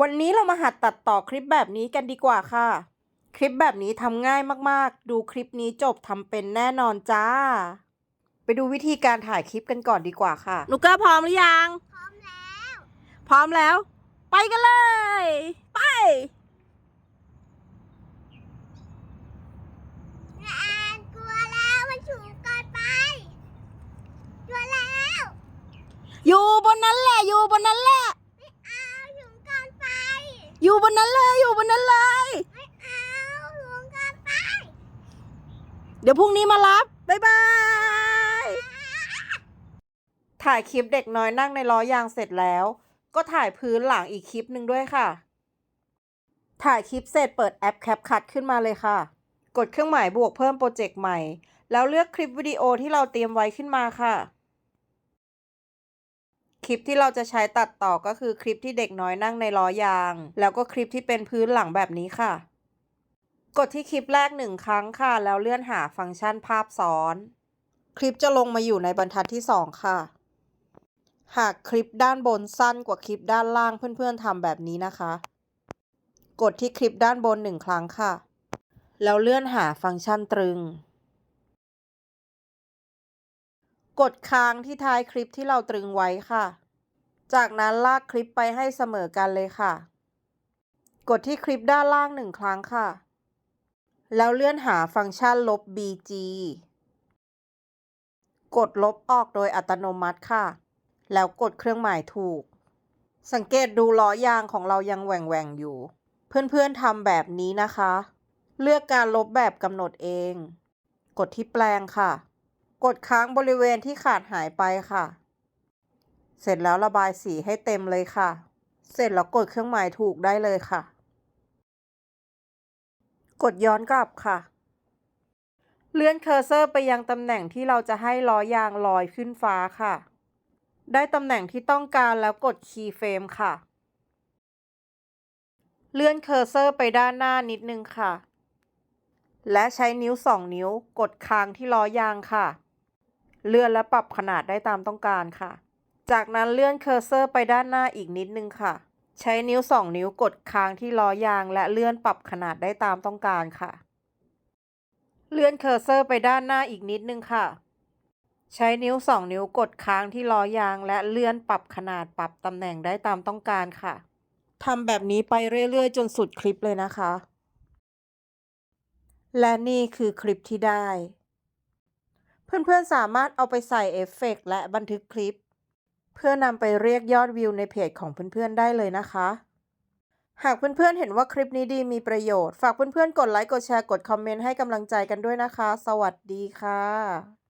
วันนี้เรามาหัดตัดต่อคลิปแบบนี้กันดีกว่าค่ะ คลิปแบบนี้ทำง่ายมากๆ ดูคลิปนี้จบทำเป็นแน่นอนจ้า ไปดูวิธีการถ่ายคลิปกันก่อนดีกว่าค่ะนุกเกอร์พร้อมหรือยัง พร้อมแล้ว พร้อมแล้ว ไปกันเลย ไปแอนกลัวแล้วมันสูงเกินไป กลัวแล้ว อยู่บนนั้นแหละ อยู่บนนั้นแหละ ไม่เอาสูงเกินไป อยู่บนนั้นเลยอยู่บนนั้นเลย ไม่เอาสูงเกินไปเดี๋ยวพรุ่งนี้มารับ บ๊ายบาย ถ่ายคลิปเด็กน้อยนั่งในล้อยางเสร็จแล้ว ก็ถ่ายพื้นหลังอีกคลิปหนึ่งด้วยค่ะ ถ่ายคลิปเสร็จเปิดแอป CapCut ขึ้นมาเลยค่ะ กดเครื่องหมายบวกเพิ่มโปรเจกต์ใหม่ แล้วเลือกคลิปวิดีโอที่เราเตรียมไว้ขึ้นมาค่ะ คลิปที่เราจะใช้ตัดต่อก็คือคลิปที่เด็กน้อยนั่งในล้อยาง แล้วก็คลิปที่เป็นพื้นหลังแบบนี้ค่ะ กดที่คลิปแรกหนึ่งครั้งค่ะ แล้วเลื่อนหาฟังก์ชันภาพซ้อน คลิปจะลงมาอยู่ในบรรทัดที่ 2 ค่ะ หากคลิปด้านบนสั้นกว่าคลิปด้านล่างเพื่อนๆทำแบบนี้นะคะ กดที่คลิปด้านบนหนึ่งครั้งค่ะ แล้วเลื่อนหาฟังก์ชันตรึง กดค้างที่ท้ายคลิปที่เราตรึงไว้ค่ะ จากนั้นลากคลิปไปให้เสมอกันเลยค่ะ กดที่คลิปด้านล่างหนึ่งครั้งค่ะ แล้วเลื่อนหาฟังก์ชันลบ BG กดลบออกโดยอัตโนมัติค่ะ แล้วกดเครื่องหมายถูก สังเกตดูล้อยางของเรายังแหว่งแหว่งอยู่ เพื่อนๆทำแบบนี้นะคะ เลือกการลบแบบกำหนดเอง กดที่แปลงค่ะ กดค้างบริเวณที่ขาดหายไปค่ะ เสร็จแล้วระบายสีให้เต็มเลยค่ะ เสร็จแล้วกดเครื่องหมายถูกได้เลยค่ะ กดย้อนกลับค่ะ เลื่อนเคอร์เซอร์ไปยังตำแหน่งที่เราจะให้ล้อยางลอยขึ้นฟ้าค่ะ ได้ตำแหน่งที่ต้องการแล้วกดคีย์เฟรมค่ะ เลื่อนเคอร์เซอร์ไปด้านหน้านิดนึงค่ะและใช้นิ้ว 2 นิ้วกดค้างที่ล้อยางค่ะ เลื่อนและปรับขนาดได้ตามต้องการค่ะ จากนั้นเลื่อนเคอร์เซอร์ไปด้านหน้าอีกนิดนึงค่ะ ใช้นิ้ว 2 นิ้วกดค้างที่ล้อยาง และเลื่อนปรับขนาดได้ตามต้องการค่ะ เลื่อนเคอร์เซอร์ไปด้านหน้าอีกนิดนึงค่ะ ใช้นิ้ว 2 นิ้วกดค้างที่ล้อยาง และเลื่อนปรับขนาดปรับตำแหน่งได้ตามต้องการค่ะทำแบบนี้ไปเรื่อยๆ จนสุดคลิปเลยนะคะ และนี่คือคลิปที่ได้ เพื่อนๆสามารถเอาไปใส่เอฟเฟกต์และบันทึกคลิป เพื่อนำไปเรียกยอดวิวในเพจของเพื่อนๆได้เลยนะคะ หากเพื่อนๆเห็นว่าคลิปนี้ดีมีประโยชน์ ฝากเพื่อนๆกดไลค์กดแชร์กดคอมเมนต์ให้กำลังใจกันด้วยนะคะ สวัสดีค่ะ